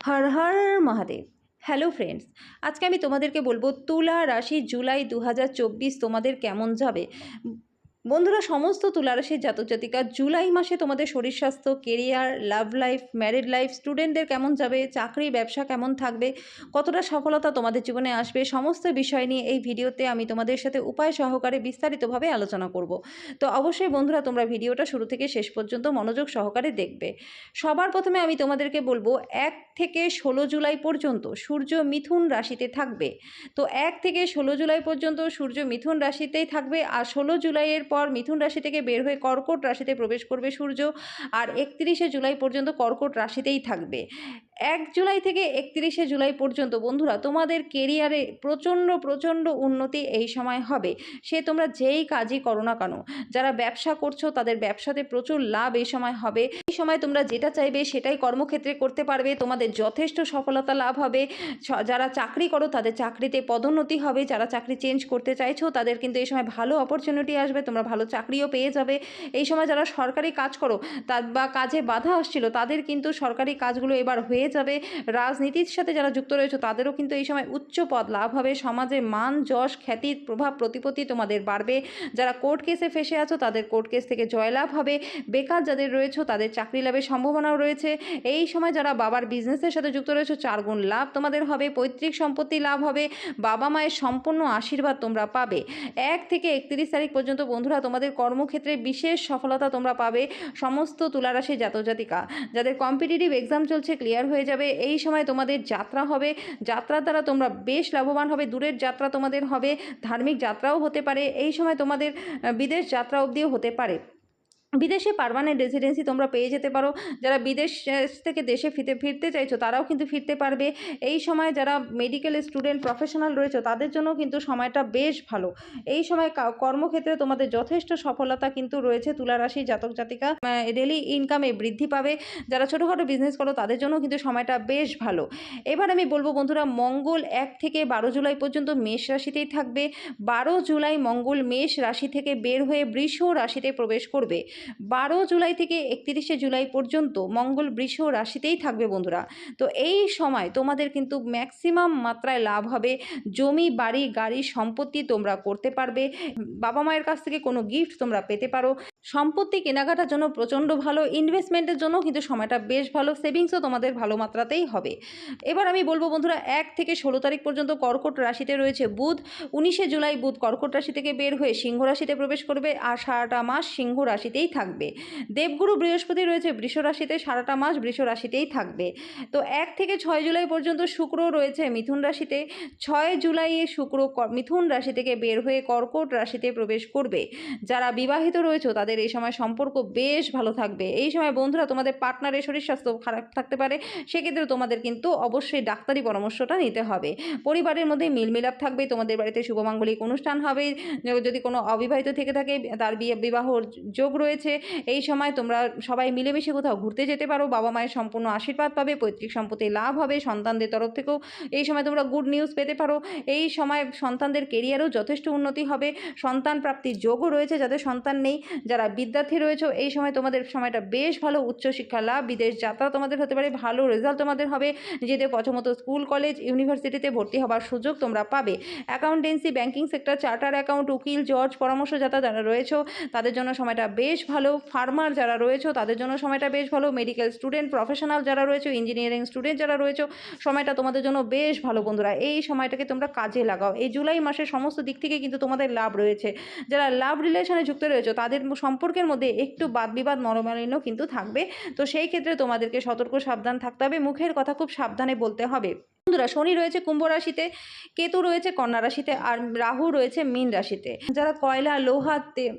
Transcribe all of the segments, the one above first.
হর Har Mahadev. Hello friends আজকে আমি তোমাদেরকে বলব তুলা রাশি জুলাই দু হাজার চব্বিশ তোমাদের কেমন যাবে? বন্ধুরা, সমস্ত তুলা রাশির জাতক জাতিকা, জুলাই মাসে তোমাদের শরীর স্বাস্থ্য career love life married life স্টুডেন্টদের কেমন যাবে, চাকরি, ব্যবসা কেমন থাকবে, কতটা সফলতা তোমাদের জীবনে আসবে, সমস্ত বিষয় নিয়ে এই ভিডিওতে আমি তোমাদের সাথে উপায় সহকারে বিস্তারিতভাবে আলোচনা করব। তো অবশ্যই বন্ধুরা, তোমরা ভিডিওটা শুরু থেকে শেষ পর্যন্ত মনোযোগ সহকারে দেখবে। সবার প্রথমে আমি তোমাদেরকে বলব, এক থেকে ষোলো জুলাই পর্যন্ত সূর্য মিথুন রাশিতে থাকবে। তো এক থেকে ষোলো জুলাই পর্যন্ত সূর্য মিথুন রাশিতেই থাকবে আর ষোলো জুলাইয়ের পর মিথুন রাশি থেকে বের হয়ে কর্কট রাশিতে প্রবেশ করবে সূর্য। আর একত্রিশে জুলাই পর্যন্ত কর্কট রাশিতেই থাকবে। এক জুলাই থেকে একত্রিশে জুলাই পর্যন্ত বন্ধুরা, তোমাদের কেরিয়ারে প্রচণ্ড প্রচণ্ড উন্নতি এই সময় হবে। সে তোমরা যেই কাজই করো না কেন, যারা ব্যবসা করছ তাদের ব্যবসাতে প্রচুর লাভ এই সময় হবে। এই সময় তোমরা যেটা চাইবে সেটাই কর্মক্ষেত্রে করতে পারবে। তোমাদের যথেষ্ট সফলতা লাভ হবে। যারা চাকরি করো তাদের চাকরিতে পদোন্নতি হবে। যারা চাকরি চেঞ্জ করতে চাইছো তাদের কিন্তু এই সময় ভালো অপরচুনিটি আসবে। তোমরা ভালো চাকরিও পেয়ে যাবে। এই সময় যারা সরকারি কাজ করো তা বা কাজে বাধা আসছিল তাদের কিন্তু সরকারি কাজগুলো এবার হয়ে যাবে। রাজনীতির সাথে যারা যুক্ত রয়েছে তাদেরও কিন্তু এই সময় উচ্চ পদ লাভ হবে। সমাজে মান, যশ, খ্যাতির প্রভাব, প্রতিপত্তি তোমাদের বাড়বে। যারা কোর্ট কেসে ফেসে আছো তাদের কোর্ট কেস থেকে জয়লাভ হবে। বেকার যাদের রয়েছে তাদের চাকরি লাভের সম্ভাবনাও রয়েছে। এই সময় যারা বাবার বিজনেসের সাথে যুক্ত রয়েছে, চারগুণ লাভ তোমাদের হবে, পৈতৃক সম্পত্তি লাভ হবে, বাবা মায়ের সম্পূর্ণ আশীর্বাদ তোমরা পাবে। এক থেকে একত্রিশ তারিখ পর্যন্ত বন্ধুরা তোমাদের কর্মক্ষেত্রে বিশেষ সফলতা তোমরা পাবে। সমস্ত তুলারাশি জাতজাতিকা, যাদের কম্পিটিটিভ এক্সাম চলছে ক্লিয়ার হয়ে যাবে। এই সময় তোমাদের যাত্রা হবে। যাত্রার দ্বারা তোমরা বেশ লাভবান হবে, দূরের যাত্রা তোমাদের হবে, ধার্মিক যাত্রাও হতে পারে। এই সময় তোমাদের বিদেশ যাত্রা অবধিও হতে পারে। বিদেশে পারমানেন্ট রেসিডেন্সি তোমরা পেয়ে যেতে পারো। যারা বিদেশ থেকে দেশে ফিরতে ফিরতে চাইছো, তারাও কিন্তু ফিরতে পারবে। এই সময় যারা মেডিকেল স্টুডেন্ট প্রফেশনাল রয়েছে, তাদের জন্য কিন্তু সময়টা বেশ ভালো। এই সময় কর্মক্ষেত্রে তোমাদের যথেষ্ট সফলতা কিন্তু রয়েছে তুলারাশি জাতক জাতিকা। ডেলি ইনকামে বৃদ্ধি পাবে। যারা ছোটোখাটো বিজনেস করো, তাদের জন্য কিন্তু সময়টা বেশ ভালো। এবার আমি বলব বন্ধুরা, মঙ্গল এক থেকে বারো জুলাই পর্যন্ত মেষ রাশিতেই থাকবে। বারো জুলাই মঙ্গল মেষ রাশি থেকে বের হয়ে বৃষ রাশিতে প্রবেশ করবে। বারো জুলাই থেকে একত্রিশে জুলাই পর্যন্ত মঙ্গল বৃষ রাশিতেই থাকবে বন্ধুরা। তো এই সময় তোমাদের কিন্তু ম্যাক্সিমাম মাত্রায় লাভ হবে। জমি, বাড়ি, গাড়ি, সম্পত্তি তোমরা করতে পারবে। বাবা মায়ের কাছ থেকে কোনো গিফট তোমরা পেতে পারো। সম্পত্তি কেনাকাটার জন্য প্রচণ্ড ভালো ইনভেস্টমেন্টের জন্য কিন্তু সময়টা বেশ ভালো সেভিংসও তোমাদের ভালো মাত্রাতেই হবে। এবার আমি বলব বন্ধুরা, এক থেকে ষোলো তারিখ পর্যন্ত কর্কট রাশিতে রয়েছে বুধ। উনিশে জুলাই বুধ কর্কট রাশি থেকে বের হয়ে সিংহ রাশিতে প্রবেশ করবে, আর সারাটা মাস সিংহ রাশিতেই থাকবে। দেবগুরু বৃহস্পতি রয়েছে, বৃষ রাশিতে সারাটা মাস বৃষ রাশিতেই থাকবে। তো এক থেকে ছয় জুলাই পর্যন্ত শুক্র রয়েছে মিথুন রাশিতে। ছয় জুলাইয়ে শুক্র মিথুন রাশি থেকে বের হয়ে কর্কট রাশিতে প্রবেশ করবে। যারা বিবাহিত রয়েছে তাদের এই সময় সম্পর্ক বেশ ভালো থাকবে। এই সময় বন্ধুরা, তোমাদের পার্টনারের শরীর স্বাস্থ্য খারাপ থাকতে পারে, সেক্ষেত্রে তোমাদের কিন্তু অবশ্যই ডাক্তারি পরামর্শটা নিতে হবে। পরিবারের মধ্যে মিলমিলাপ থাকবে, তোমাদের বাড়িতে শুভমাঙ্গলিক অনুষ্ঠান হবে, যদি কোনো অবিবাহিত থেকে থাকে, তার বিয়ে বিবাহর যোগ রয়েছে, এই সময় তোমরা সবাই মিলেমিশে কোথাও ঘুরতে যেতে পারো, বাবা মায়ের সম্পূর্ণ আশীর্বাদ পাবে, পৈতৃক সম্পত্তি লাভ হবে, সন্তানদের তরফ থেকেও এই সময় তোমরা গুড নিউজ পেতে পারো। এই সময় সন্তানদের কেরিয়ারও যথেষ্ট উন্নতি হবে, সন্তান প্রাপ্তির যোগও রয়েছে যাদের সন্তান নেই, যারা বিদ্যার্থী রয়েছে, এই সময় তোমাদের সময়টা বেশ ভালো উচ্চশিক্ষা লাভ, বিদেশ যাত্রা তোমাদের হতে পারে, ভালো রেজাল্ট তোমাদের হবে, নিজেদের পছন্দ স্কুল কলেজ ইউনিভার্সিটিতে ভর্তি হবার সুযোগ তোমরা পাবে। Accountancy banking sector charter account উকিল জজ পরামর্শদাতা যারা রয়েছে, তাদের জন্য সময়টা বেশ ভালো। ফার্মার যারা রয়েছে, তাদের জন্য সময়টা বেশ ভালো। মেডিকেল স্টুডেন্ট প্রফেশনাল যারা রয়েছে ইঞ্জিনিয়ারিং স্টুডেন্ট যারা রয়েছে, সময়টা তোমাদের জন্য বেশ ভালো। বন্ধুরা, এই সময়টাকে তোমরা কাজে লাগাও। এই জুলাই মাসের সমস্ত দিক থেকে কিন্তু তোমাদের লাভ রয়েছে। যারা লাভ রিলেশনে যুক্ত রয়েছে, তাদের সম্পর্কের মধ্যে একটু বাদ বিবাদ মনোমালিন্য কিন্তু থাকবে। তো সেই ক্ষেত্রে তোমাদেরকে সতর্ক, সাবধান থাকতে হবে। মুখের কথা খুব সাবধানে বলতে হবে। বন্ধুরা, শনি রয়েছে কুম্ভ রাশিতে, কেতু রয়েছে কন্যা রাশিতে, আর রাহু রয়েছে মীন রাশিতে। যারা কয়লা, লোহা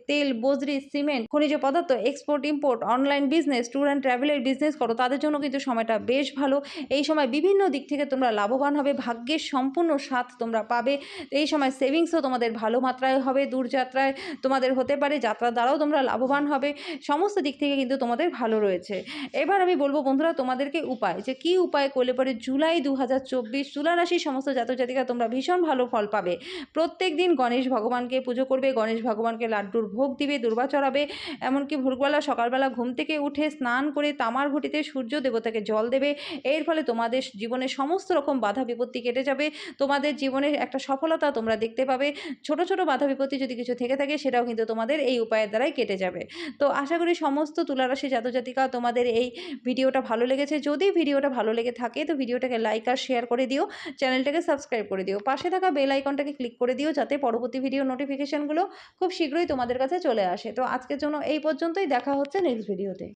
তেল, বজরি, সিমেন্ট, খনিজ পদার্থ export import online business tour and ট্রাভেলের বিজনেস করো, তাদের জন্য কিন্তু সময়টা বেশ ভালো। এই সময় বিভিন্ন দিক থেকে তোমরা লাভবান হবে, ভাগ্যের সম্পূর্ণ সাথ তোমরা পাবে। এই সময় সেভিংসও তোমাদের ভালো মাত্রায় হবে, দূরযাত্রায় তোমাদের হতে পারে যাত্রার দ্বারাও তোমরা লাভবান হবে। সমস্ত দিক থেকে কিন্তু তোমাদের ভালো রয়েছে। এবার আমি বলব বন্ধুরা তোমাদেরকে উপায়, যে কি উপায় করলে পরে জুলাই দু হাজার চব্বিশ তুলা রাশির সমস্ত জাতক জাতিকা তোমরা ভীষণ ভালো ফল পাবে। প্রত্যেক দিন গণেশ ভগবানকে পুজো করবে, গণেশ ভগবানকে লাড্ডুর ভোগ দিবে, দুর্বা চড়াবে, এমনকি ভোরবেলা, সকালবেলা ঘুম থেকে উঠে স্নান করে তামার ঘটিতে সূর্য দেবতাকে জল দেবে। এর ফলে তোমাদের জীবনে সমস্ত রকম বাধা বিপত্তি কেটে যাবে। তোমাদের জীবনের একটা সফলতা তোমরা দেখতে পাবে। ছোট ছোট বাধা বিপত্তি যদি কিছু থেকে থাকে, সেটাও কিন্তু তোমাদের এই উপায়ের দ্বারাই কেটে যাবে। তো আশা করি সমস্ত তুলারাশি জাতজাতিকা তোমাদের এই ভিডিওটা ভালো লেগেছে। যদি ভিডিওটা ভালো লেগে থাকে, তো ভিডিওটাকে লাইক আর শেয়ার করে দিও, চ্যানেলটাকে সাবস্ক্রাইব করে দিও, পাশে থাকা বেল আইকনটাকে ক্লিক করে দিও যাতে পরবর্তী ভিডিও নোটিফিকেশানগুলো খুব শীঘ্রই তোমাদের কাছে চলে আসে। তো আজকের জন্য এই পর্যন্তই, দেখা হচ্ছে নেক্সট ভিডিওতে